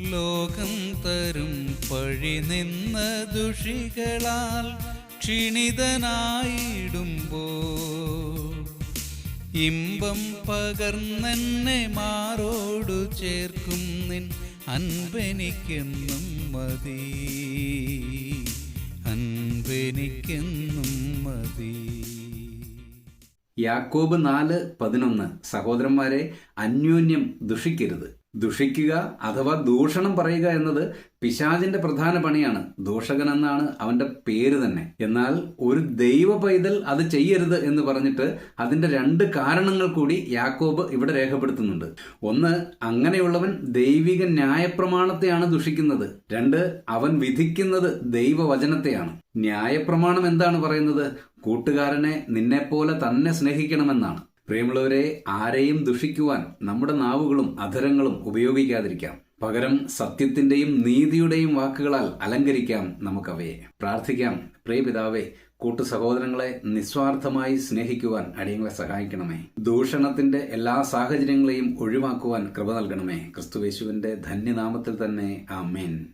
ലോകം തരും പഴി നിന്ന ദുഷികളാൽ ക്ഷിണിതനായിടുമ്പോ ഇമ്പം പകർന്നെന്നെ മാറോടു ചേർക്കും നിൻ അൻപനിക്കെന്നും മതി. അൻപനിക്കെന്നും മതി. യാക്കോബ് നാല് പതിനൊന്ന് സഹോദരന്മാരെ അന്യോന്യം ദുഷിക്കരുത്. ദുഷിക്കുക അഥവാ ദൂഷണം പറയുക എന്നത് പിശാചിന്റെ പ്രധാന പണിയാണ്. ദൂഷകൻ എന്നാണ് അവന്റെ പേര് തന്നെ. എന്നാൽ ഒരു ദൈവ പൈതൽ അത് ചെയ്യരുത് എന്ന് പറഞ്ഞിട്ട് അതിന്റെ രണ്ട് കാരണങ്ങൾ കൂടി യാക്കോബ് ഇവിടെ രേഖപ്പെടുത്തുന്നുണ്ട്. ഒന്ന് അങ്ങനെയുള്ളവൻ ദൈവിക ന്യായപ്രമാണത്തെയാണ് ദുഷിക്കുന്നത്. രണ്ട് അവൻ വിധിക്കുന്നത് ദൈവവചനത്തെയാണ്. ന്യായപ്രമാണം എന്താണ് പറയുന്നത്? കൂട്ടുകാരനെ നിന്നെപ്പോലെ തന്നെ സ്നേഹിക്കണമെന്നാണ്. പ്രിയമുള്ളവരെ ആരെയും ദുഷിക്കുവാൻ നമ്മുടെ നാവുകളും അധരങ്ങളും ഉപയോഗിക്കാതിരിക്കാം. പകരം സത്യത്തിന്റെയും നീതിയുടെയും വാക്കുകളാൽ അലങ്കരിക്കാം നമുക്കവയെ. പ്രാർത്ഥിക്കാം. പ്രിയപിതാവേ കൂട്ടു സഹോദരങ്ങളെ നിസ്വാർത്ഥമായി സ്നേഹിക്കുവാൻ അടിയങ്ങളെ സഹായിക്കണമേ. ദൂഷണത്തിന്റെ എല്ലാ സാഹചര്യങ്ങളെയും ഒഴിവാക്കുവാൻ കൃപ നൽകണമേ. ക്രിസ്തുവേശുവിന്റെ ധന്യനാമത്തിൽ തന്നെ ആമേൻ.